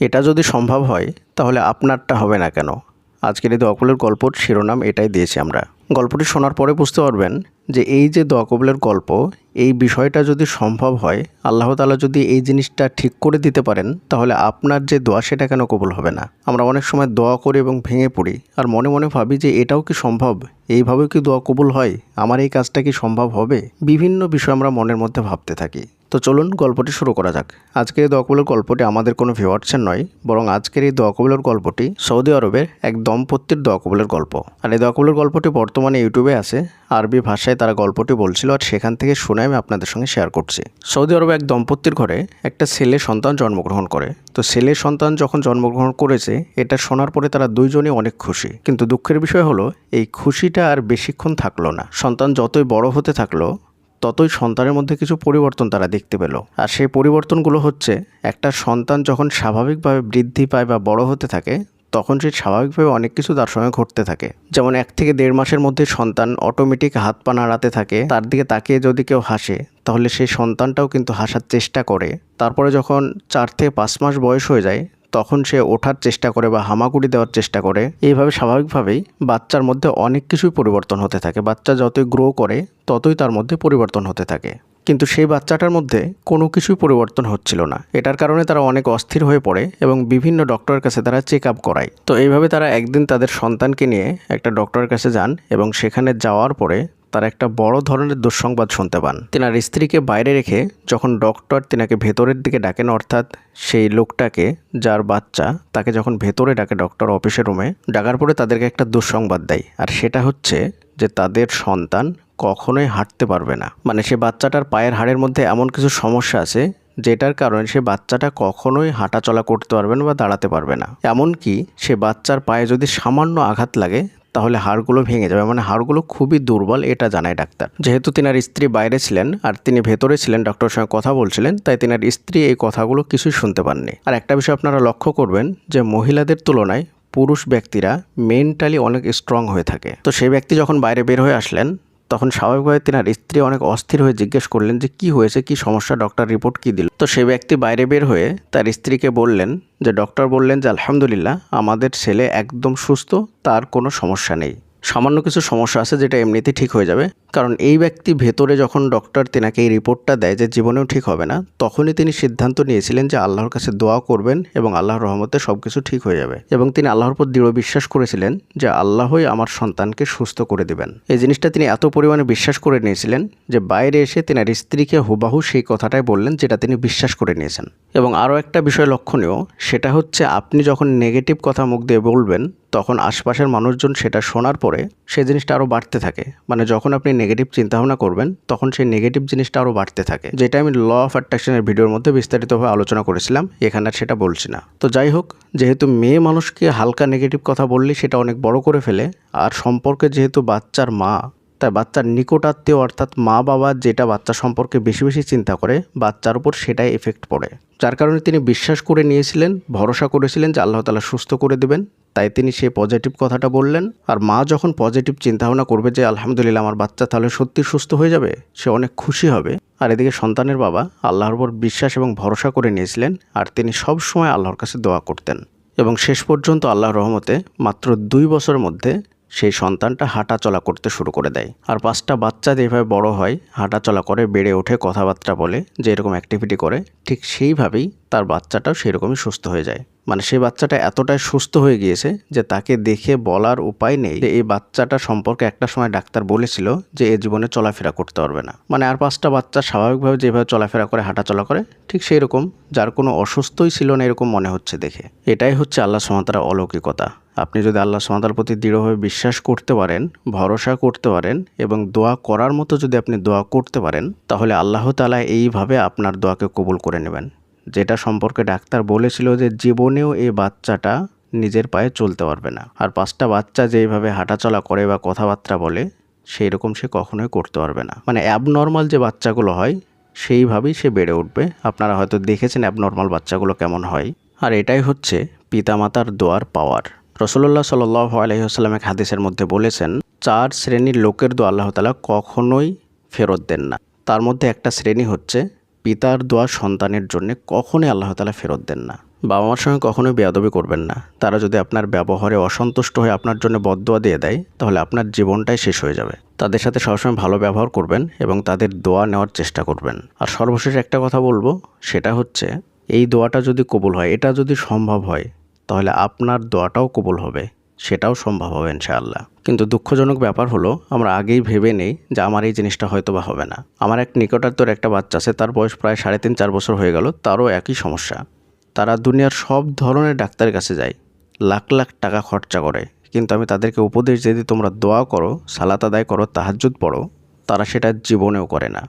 এটা যদি সম্ভব হয়, তাহলে আপনারটা হবে না কেন? আজকের এই দোয়া কবুলের গল্পর শিরোনাম এটাই দিয়েছি আমরা। গল্পটি শোনার পরে বুঝতে পারবেন যে এই যে দোয়া কবুলের গল্প, এই বিষয়টা যদি সম্ভব হয়, আল্লাহ তালা যদি এই জিনিসটা ঠিক করে দিতে পারেন, তাহলে আপনার যে দোয়া সেটা কেন কবুল হবে না? আমরা অনেক সময় দোয়া করি এবং ভেঙে পড়ি, আর মনে মনে ভাবি যে এটাও কি সম্ভব? এইভাবেও কি দোয়া কবুল হয়? আমার এই কাজটা কি সম্ভব হবে? বিভিন্ন বিষয় আমরা মনের মধ্যে ভাবতে থাকি। তো চলুন গল্পটি শুরু করা যাক। আজকের এই দোয়াকবুলের গল্পটি আমাদের কোনো ভিওয়ার্সের নয়, বরং আজকের এই দোয়াকবুলের গল্পটি সৌদি আরবের এক দম্পতির দোয়াকবুলের গল্প। আর এই দোয়াকবুলের গল্পটি বর্তমানে ইউটিউবে আছে, আরবি ভাষায় তারা গল্পটি বলছিল আর সেখান থেকে শুনে আমি আপনাদের সঙ্গে শেয়ার করছি। সৌদি আরবে এক দম্পতির ঘরে একটা ছেলে সন্তান জন্মগ্রহণ করে। তো ছেলের সন্তান যখন জন্মগ্রহণ করেছে, এটা শোনার পরে তারা দুইজনই অনেক খুশি। কিন্তু দুঃখের বিষয় হলো, এই খুশিটা আর বেশিক্ষণ থাকল না। সন্তান যতই বড় হতে থাকল ততই সন্তানের মধ্যে কিছু পরিবর্তন তারা দেখতে পেল। আর সেই পরিবর্তনগুলো হচ্ছে, একটা সন্তান যখন স্বাভাবিকভাবে বৃদ্ধি পায় বা বড় হতে থাকে, তখন সে স্বাভাবিকভাবে অনেক কিছু তার সঙ্গে ঘটতে থাকে। যেমন এক থেকে দেড় মাসের মধ্যে সন্তান অটোমেটিক হাত পা নাড়াতে থাকে, তার দিকে তাকিয়ে যদি কেউ হাসে, তাহলে সেই সন্তানটাও কিন্তু হাসার চেষ্টা করে। তারপরে যখন চার থেকে পাঁচ মাস বয়স হয়ে যায় তখন সে ওঠার চেষ্টা করে বা হামাগুড়ি দেওয়ার চেষ্টা করে। এইভাবে স্বাভাবিকভাবেই বাচ্চার মধ্যে অনেক কিছুই পরিবর্তন হতে থাকে। বাচ্চা যতই গ্রো করে, ততই তার মধ্যে পরিবর্তন হতে থাকে। কিন্তু সেই বাচ্চাটার মধ্যে কোনো কিছুই পরিবর্তন হচ্ছিল না। এটার কারণে তারা অনেক অস্থির হয়ে পড়ে এবং বিভিন্ন ডক্টরের কাছে তারা চেক আপ করায়। তো এইভাবে তারা একদিন তাদের সন্তানকে নিয়ে একটা ডক্টরের কাছে যান এবং সেখানে যাওয়ার পরে তারা একটা বড় ধরনের দুঃসংবাদ শুনতে পান। তেনার স্ত্রীকে বাইরে রেখে যখন ডক্টর তেনাকে ভেতরের দিকে ডাকেন, অর্থাৎ সেই লোকটাকে, যার বাচ্চা, তাকে যখন ভেতরে ডাকে ডক্টর অফিসের রুমে, ডাকার পরে তাদেরকে একটা দুঃসংবাদ দেয়। আর সেটা হচ্ছে যে তাদের সন্তান কখনোই হাঁটতে পারবে না। মানে সে বাচ্চাটার পায়ের হাড়ের মধ্যে এমন কিছু সমস্যা আছে, যেটার কারণে সে বাচ্চাটা কখনোই হাঁটাচলা করতে পারবে না বা দাঁড়াতে পারবে না। এমনকি সে বাচ্চার পায়ে যদি সামান্য আঘাত লাগে তাহলে হাড়গুলো ভেঙে যাবে। মানে হাড়গুলো খুবই দুর্বল, এটা জানায় ডাক্তার। যেহেতু তিনার স্ত্রী বাইরে ছিলেন আর তিনি ভেতরে ছিলেন ডক্টরের সঙ্গে কথা বলছিলেন, তাই তিনার স্ত্রী এই কথাগুলো কিছুই শুনতে পাননি। আর একটা বিষয় আপনারা লক্ষ্য করবেন যে মহিলাদের তুলনায় পুরুষ ব্যক্তিরা মেন্টালি অনেক স্ট্রং হয়ে থাকে। তো সেই ব্যক্তি যখন বাইরে বের হয়ে আসলেন তখন স্বাভাবিকভাবে তিনার স্ত্রী অনেক অস্থির হয়ে জিজ্ঞেস করলেন যে কি হয়েছে, কি সমস্যা ডক্টর রিপোর্ট কি দিল? তো সে ব্যক্তি বাইরে বের হয়ে তার স্ত্রীকে বললেন যে ডক্টর বললেন যে, আলহামদুলিল্লাহ, আমাদের ছেলে একদম সুস্থ, তার কোনো সমস্যা নেই। সামান্য কিছু সমস্যা আছে যেটা এমনিতে ঠিক হয়ে যাবে। কারণ এই ব্যক্তি ভেতরে যখন ডক্টর তেনাকে এই রিপোর্টটা দেয় যে জীবনেও ঠিক হবে না, তখনই তিনি সিদ্ধান্ত নিয়েছিলেন যে আল্লাহর কাছে দোয়া করবেন এবং আল্লাহর রহমতে সব কিছু ঠিক হয়ে যাবে। এবং তিনি আল্লাহর উপর দৃঢ় বিশ্বাস করেছিলেন যে আল্লাহই আমার সন্তানকে সুস্থ করে দেবেন। এই জিনিসটা তিনি এত পরিমাণে বিশ্বাস করে নিয়েছিলেন যে বাইরে এসে তেনার স্ত্রীকে হুবাহু সেই কথাটাই বললেন যেটা তিনি বিশ্বাস করে নিয়েছেন। এবং আরও একটা বিষয় লক্ষণীয়, সেটা হচ্ছে আপনি যখন নেগেটিভ কথা মুখ দিয়ে বলবেন, তখন আশপাশের মানুষজন সেটা শোনার পরে সেই জিনিসটা আরও বাড়তে থাকে। মানে যখন আপনি নেগেটিভ চিন্তাভাবনা করবেন, তখন সেই নেগেটিভ জিনিসটা আরও বাড়তে থাকে। যেটা আমি ল অফ অ্যাট্রাকশনের ভিডিওর মধ্যে বিস্তারিতভাবে আলোচনা করেছিলাম, এখানে আর সেটা বলছি না। তো যাই হোক, যেহেতু মেয়ে মানুষকে হালকা নেগেটিভ কথা বললে সেটা অনেক বড় করে ফেলে, আর সম্পর্কে যেহেতু বাচ্চার মা তাই বাচ্চার নিকটাত্মীয় অর্থাৎ মা বাবা যেটা বাচ্চা সম্পর্কে বেশি বেশি চিন্তা করে, বাচ্চার উপর সেটাই এফেক্ট পড়ে। যার কারণে তিনি বিশ্বাস করে নিয়েছিলেন, ভরসা করেছিলেন যে আল্লাহ তালা সুস্থ করে দেবেন। তাই তিনি সেই পজিটিভ কথাটা বললেন। আর মা যখন পজিটিভ চিন্তাভাবনা করবে যে, আলহামদুলিল্লাহ, আমার বাচ্চা তাহলে সত্যি সুস্থ হয়ে যাবে? সে অনেক খুশি হবে। আর এদিকে সন্তানের বাবা আল্লাহর উপর বিশ্বাস এবং ভরসা করে নিয়েছিলেন। আর তিনি সব সময় আল্লাহর কাছে দোয়া করতেন। এবং শেষ পর্যন্ত আল্লাহর রহমতে মাত্র দুই বছরের মধ্যে সেই সন্তানটা হাঁটা চলা করতে শুরু করে দেয়। আর পাঁচটা বাচ্চা যেভাবে বড় হয় হাঁটা চলা করে, বেড়ে ওঠে, কথাবার্তা বলে, যে এরকম অ্যাক্টিভিটি করে, ঠিক সেইভাবেই তার বাচ্চাটাও সেরকমই সুস্থ হয়ে যায়। মানে সেই বাচ্চাটা এতটাই সুস্থ হয়ে গিয়েছে যে তাকে দেখে বলার উপায় নেই যে এই বাচ্চাটা সম্পর্কে একটা সময় ডাক্তার বলেছিল যে এ জীবনে চলাফেরা করতে পারবে না। মানে আর পাঁচটা বাচ্চা স্বাভাবিকভাবে যেভাবে চলাফেরা করে, হাঁটাচলা করে, ঠিক সেই রকম যার কোনো অসুস্থই ছিল না এরকম মনে হচ্ছে দেখে। এটাই হচ্ছে আল্লাহ সমাতার অলৌকিকতা। আপনি যদি আল্লাহ সমাতার প্রতি দৃঢ়ভাবে বিশ্বাস করতে পারেন, ভরসা করতে পারেন এবং দোয়া করার মতো যদি আপনি দোয়া করতে পারেন, তাহলে আল্লাহ তালা এইভাবে আপনার দোয়াকে কবুল করে নেবেন। যেটা সম্পর্কে ডাক্তার বলেছিল যে জীবনেও এই বাচ্চাটা নিজের পায়ে চলতে পারবে না। আর পাঁচটা বাচ্চা যেইভাবে হাঁটাচলা করে বা কথাবার্তা বলে সেই রকম সে কখনোই করতে পারবে না। মানে অ্যাবনর্মাল যে বাচ্চাগুলো হয়, সেইভাবেই সে বেড়ে উঠবে। আপনারা হয়তো দেখেছেন অ্যাবনর্মাল বাচ্চাগুলো কেমন হয়। আর এটাই হচ্ছে পিতামাতার দোয়ার পাওয়ার রসল্লাহ সাল আলহিহাস্লাম এক হাদিসের মধ্যে বলেছেন, চার শ্রেণির লোকের দোয়া আল্লাহ তালা কখনোই ফেরত দেন না। তার মধ্যে একটা শ্রেণি হচ্ছে পিতার দোয়া সন্তানের জন্য কখনোই আল্লাহ তালা ফেরত দেন না। বাবা মার সঙ্গে কখনোই বেয়াদবি করবেন না। তারা যদি আপনার ব্যবহারে অসন্তুষ্ট হয়ে আপনার জন্য বদদোয়া দিয়ে দেয়, তাহলে আপনার জীবনটাই শেষ হয়ে যাবে। তাদের সাথে সবসময় ভালো ব্যবহার করবেন এবং তাদের দোয়া নেওয়ার চেষ্টা করবেন। আর সর্বশেষ একটা কথা বলব, সেটা হচ্ছে, এই দোয়াটা যদি কবুল হয়, এটা যদি সম্ভব হয় তাহলে আপনার দোয়াটাও কবুল হবে, সেটাও সম্ভব হবে ইনশাআল্লাহ। কিন্তু দুঃখজনক ব্যাপার হলো, আমরা আগেই ভেবে নেই যে আমার এই জিনিসটা হয়তো বা হবে না। আমার এক নিকটাত্মর একটা বাচ্চা আছে, তার বয়স প্রায় সাড়ে তিন চার বছর হয়ে গেল, তারও একই সমস্যা। তারা দুনিয়ার সব ধরনের ডাক্তারের কাছে যায়, লাখ লাখ টাকা খরচা করে। কিন্তু আমি তাদেরকে উপদেশ যদি তোমরা দোয়া করো, সালাত আদায় করো, তাহাজ্জুদ পড়ো। তারা সেটা জীবনেও করে না।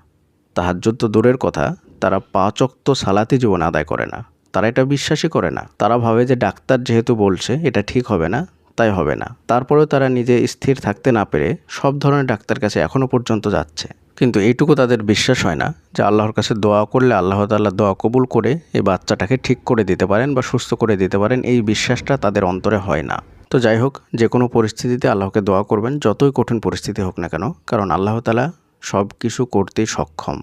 তাহাজ্জুদ তো দূরের কথা, তারা পাঁচ অক্ত সালাতি জীবন আদায় করে না। তারা এটা বিশ্বাসই করে না। তারা ভাবে যে ডাক্তার যেহেতু বলছে, এটা ঠিক হবে না, তাই হবে না। তারপরেও তারা নিজে স্থির থাকতে না পেরে সব ধরনের ডাক্তার কাছে এখনও পর্যন্ত যাচ্ছে। কিন্তু এইটুকু তাদের বিশ্বাস হয় না যে আল্লাহর কাছে দোয়া করলে আল্লাহ তাল্লাহ দোয়া কবুল করে এই বাচ্চাটাকে ঠিক করে দিতে পারেন বা সুস্থ করে দিতে পারেন, এই বিশ্বাসটা তাদের অন্তরে হয় না। তো যাই হোক, যে কোনো পরিস্থিতিতে আল্লাহকে দোয়া করবেন, যতই কঠিন পরিস্থিতি হোক না কেন, কারণ আল্লাহ তালা সব কিছু করতেই সক্ষম।